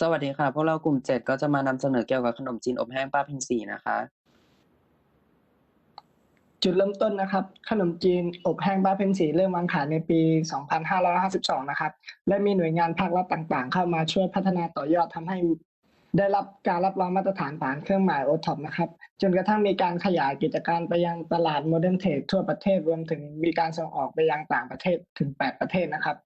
สวัสดีค่ะ พวกเรากลุ่มเจ็ดก็จะมานำเสนอเกี่ยวกับขนมจีนอบแห้งป้าเพ็ญศรีนะคะ จุดเริ่มต้นนะครับ ขนมจีนอบแห้งบ้าเพ็ญศรีเริ่มวางขายในปี 2552 นะครับ และมีหน่วยงานภาครัฐต่างๆ เข้ามาช่วยพัฒนาต่อยอดทำให้ได้รับการรับรองมาตรฐานผ่านเครื่องหมายโอท็อปนะครับ จนกระทั่งมีการขยายกิจการไปยังตลาดโมเดิร์นเทรดทั่วประเทศรวมถึงมีการส่งออกไปยังต่างประเทศถึง 8 ประเทศนะครับ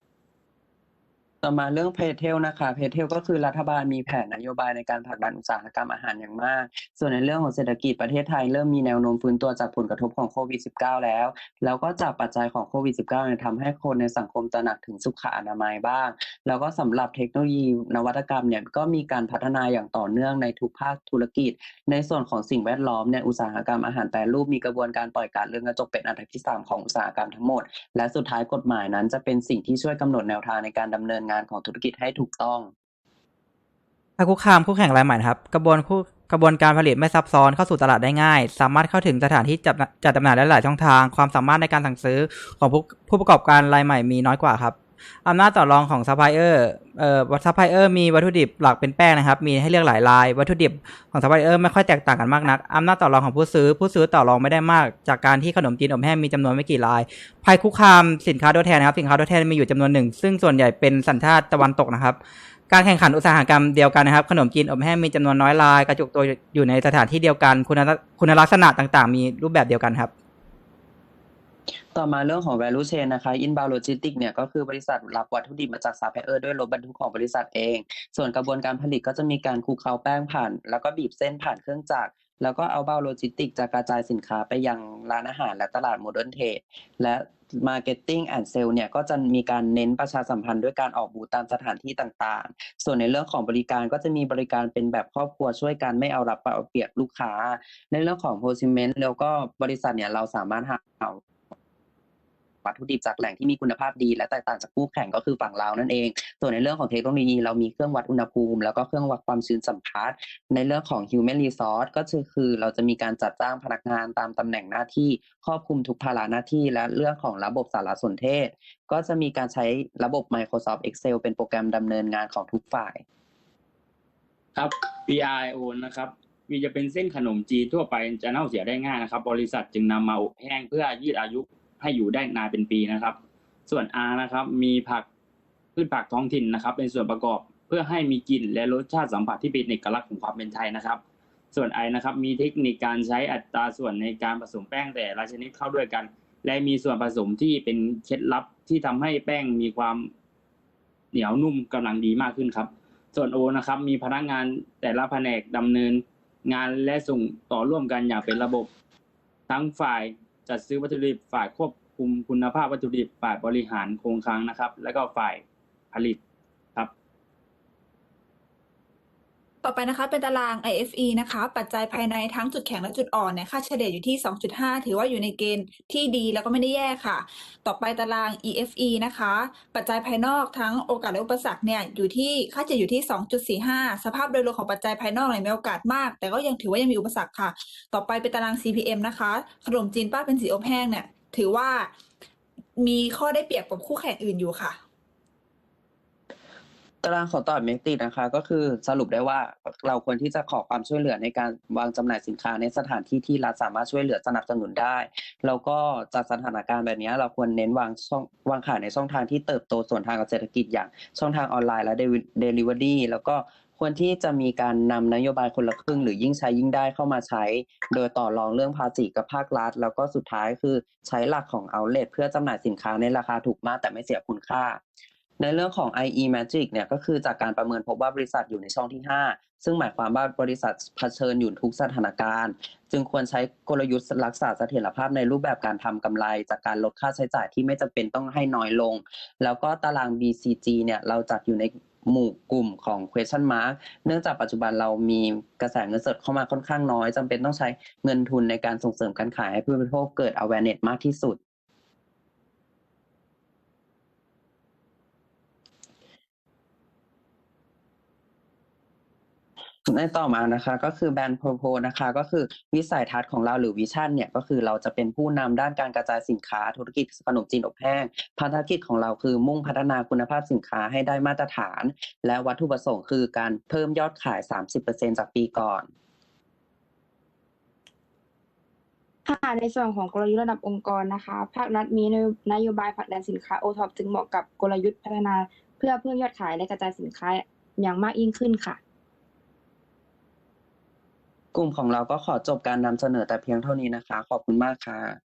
ต่อมาเรื่องเพเทลนะคะเพเทลก็คือรัฐบาลมีแผนนโยบายในการผลักดันอุตสาหกรรมอาหารอย่างมาก ส่วนในเรื่องของเศรษฐกิจประเทศไทยเริ่มมีแนวโน้มฟื้นตัวจากผลกระทบของโควิด -19 แล้ว แล้วก็จากปัจจัยของโควิด -19 เนี่ยทำให้คนในสังคมตระหนักถึงสุขอนามัยบ้าง แล้วก็สำหรับเทคโนโลยีนวัตกรรมเนี่ยก็มีการพัฒนาอย่างต่อเนื่องในทุกภาคธุรกิจ ในส่วนของสิ่งแวดล้อมเนี่ยอุตสาหกรรมอาหารแปรรูปมีกระบวนการปล่อยก๊าซเรือนกระจกเป็นอันดับที่สามของอุตสาหกรรมทั้งหมด และสุดท้ายกฎหมายนั้นจะเป็นสิ่งที่ช่วยกำหนดแนวทางในการดำเนินงานของธุรกิจให้ถูกต้องถ้าคุกคามคู่แข่งรายใหม่ครับ กระบวนคู่กระบวนการผลิตไม่ซับซ้อนเข้าสู่ตลาดได้ง่าย สามารถเข้าถึงสถานที่จัดจัดจำหน่ายได้หลายช่องทาง ความสามารถในการสั่งซื้อของผู้ผู้ประกอบการรายใหม่มีน้อยกว่าครับ อำนาจต่อรองของซัพพลายเออร์เอ่อซัพพลายเออร์มีวัตถุดิบหลักเป็นแป้งนะครับ มีให้เลือกหลายลาย วัตถุดิบของซัพพลายเออร์ไม่ค่อยแตกต่างกันมากนักอำนาจต่อรองของผู้ซื้อ ผู้ซื้อต่อรองไม่ได้มาก จากการที่ขนมจีนอบแห้งมีจำนวนไม่กี่ลาย ภัยคุกคามสินค้าตัวแทนนะครับ สินค้าตัวแทนมีอยู่จำนวนหนึ่ง ซึ่งส่วนใหญ่เป็นสัญชาติตะวันตกนะครับการแข่งขันอุตสาหกรรมเดียวกันนะครับ ขนมจีนอบแห้งมีจำนวนน้อยราย กระจุกตัวอยู่ในสถานที่เดียวกัน คุณคุณลักษณะต่าง ๆ มีรูปแบบเดียวกันครับ ต่อมาเรื่องของ value chain นะคะ inbound logistics เนี่ยก็คือบริษัทรับวัตถุดิบมาจากซัพพลายเออร์ด้วยรถบรรทุกของบริษัทเอง ส่วนกระบวนการผลิตก็จะมีการคลุกเคล้าแป้งผ่าน แล้วก็บีบเส้นผ่านเครื่องจักรแล้วก็เอาเบาโลจิสติกจะกระจายสินค้าไปยังร้านอาหารและตลาดโมเดิร์นเทรดและ Marketing and Sale เนี่ยก็จะมีการเน้นประชาสัมพันธ์ด้วยการออกบูธตามสถานที่ต่างๆ ส่วนในเรื่องของบริการก็จะมีบริการเป็นแบบครอบครัวช่วยกันไม่เอารับเอาเปรียบลูกค้า ในเรื่องของ p o s i m e n t แล้วก็บริษัทเนี่ยเราสามารถหา วัตถุดิบจากแหล่งที่มีคุณภาพดี และแตกต่างจากคู่แข่งก็คือฝั่งเรานั่นเอง ส่วนในเรื่องของเทคโนโลยีเรามีเครื่องวัดอุณหภูมิ แล้วก็เครื่องวัดความชื้นสัมผัสในเรื่องของ human resource ก็คือคือเราจะมีการจัดจ้างพนักงานตามตำแหน่งหน้าที่ครอบคลุมทุกภาระหน้าที่ และเรื่องของระบบสารสนเทศ ก็จะมีการใช้ระบบ Microsoft Excel เป็นโปรแกรมดำเนินงานของทุกฝ่าย ครับ PRIO นะครับวีจะเป็นเส้นขนมจีนทั่วไปจะเน่าเสียได้ง่ายนะครับ บริษัทจึงนำมาอบแห้งเพื่อยืดอายุ ให้อยู่ได้นานเป็นปีนะครับ ส่วน R นะครับ มีผักพืชผักท้องถิ่นนะครับ เป็นส่วนประกอบเพื่อให้มีกลิ่นและรสชาติสัมผัสที่เป็นเอกลักษณ์ของความเป็นไทยนะครับ ส่วน I นะครับ มีเทคนิคการใช้อัตราส่วนในการผสมแป้งแต่ละชนิดเข้าด้วยกัน และมีส่วนผสมที่เป็นเคล็ดลับที่ทำให้แป้งมีความเหนียวนุ่มกำลังดีมากขึ้นครับ ส่วน O นะครับ มีพนักงานแต่ละแผนกดำเนินงานและส่งต่อร่วมกันอย่างเป็นระบบ ทั้งฝ่าย จัดซื้อวัตถุดิบฝ่ายควบคุมคุณภาพวัตถุดิบฝ่ายบริหารโครงคลังนะครับ แล้วก็ฝ่ายผลิตครับ ต่อไปนะคะเป็นตาราง IFE นะคะ ปัจจัยภายในทั้งจุดแข็งและจุดอ่อนเนี่ยค่าเฉลี่ยอยู่ที่ 2.5 ถือว่าอยู่ในเกณฑ์ที่ดีแล้วก็ไม่ได้แย่ค่ะ ต่อไปตาราง EFE นะคะ ปัจจัยภายนอกทั้งโอกาสและอุปสรรคเนี่ยอยู่ที่ค่าเฉลี่ยอยู่ที่ 2.45 สภาพโดยรวมของปัจจัยภายนอกเนี่ยมีโอกาสมาก แต่ก็ยังถือว่ายังมีอุปสรรคค่ะ ต่อไปเป็นตาราง CPM นะคะขนมจีนป้าเป็นสีอบแห้งเนี่ยถือว่ามีข้อได้เปรียบกับคู่แข่งอื่นอยู่ค่ะ ตารางของตลาดเมกตินะคะ ก็คือสรุปได้ว่าเราควรที่จะขอความช่วยเหลือในการวางจำหน่ายสินค้าในสถานที่ที่รัฐสามารถช่วยเหลือสนับสนุนได้ แล้วก็จากสถานการณ์แบบนี้เราควรเน้นวางช่องวางขายในช่องทางที่เติบโตส่วนทางกับเศรษฐกิจอย่างช่องทางออนไลน์และเดลิเวอรี่แล้วก็ควรที่จะมีการนำนโยบายคนละครึ่ง หรือยิ่งใช้ยิ่งได้เข้ามาใช้ โดยต่อรองเรื่องภาษีกับภาครัฐ แล้วก็สุดท้ายคือใช้หลักของ outlet เพื่อจำหน่ายสินค้าในราคาถูกมากแต่ไม่เสียคุณค่า ในเรื่องของ IE Magic เนี่ยก็คือจากการประเมินพบว่าบริษัทอยู่ในช่องที่ 5 ซึ่งหมายความว่าบริษัทเผชิญอยู่ทุกสถานการณ์ จึงควรใช้กลยุทธ์รักษาเสถียรภาพในรูปแบบการทำกำไร จากการลดค่าใช้จ่ายที่ไม่จำเป็นต้องให้น้อยลง แล้วก็ตาราง BCG เนี่ยเราจัดอยู่ในหมู่กลุ่มของ question mark เนื่องจากปัจจุบันเรามีกระแสเงินสดเข้ามาค่อนข้างน้อยจำเป็นต้องใช้เงินทุนในการส่งเสริมการขายให้ผู้บริโภคเกิด awareness มากที่สุด ในต่อมานะคะก็คือแบรนด์โพโพนะคะก็คือวิสัยทัศน์ของเราหรือวิชั่นเนี่ยก็คือเราจะเป็นผู้นำด้านการกระจายสินค้า ธุรกิจขนมจีนอบแห้งภารกิจของเราคือมุ่งพัฒนาคุณภาพสินค้าให้ได้มาตรฐาน และวัตถุประสงค์คือการเพิ่มยอดขาย 30%จากปีก่อนค่ะในส่วนของกลยุทธ์ระดับองค์กรนะคะ ภาครัฐมีนโยบายผลักดันสินค้าโอท็อปจึงเหมาะกับกลยุทธ์พัฒนา เพื่อเพิ่มยอดขายและกระจายสินค้าอย่างมากยิ่งขึ้นค่ะ กลุ่มของเราก็ขอจบการนำเสนอแต่เพียงเท่านี้นะคะ ขอบคุณมากค่ะ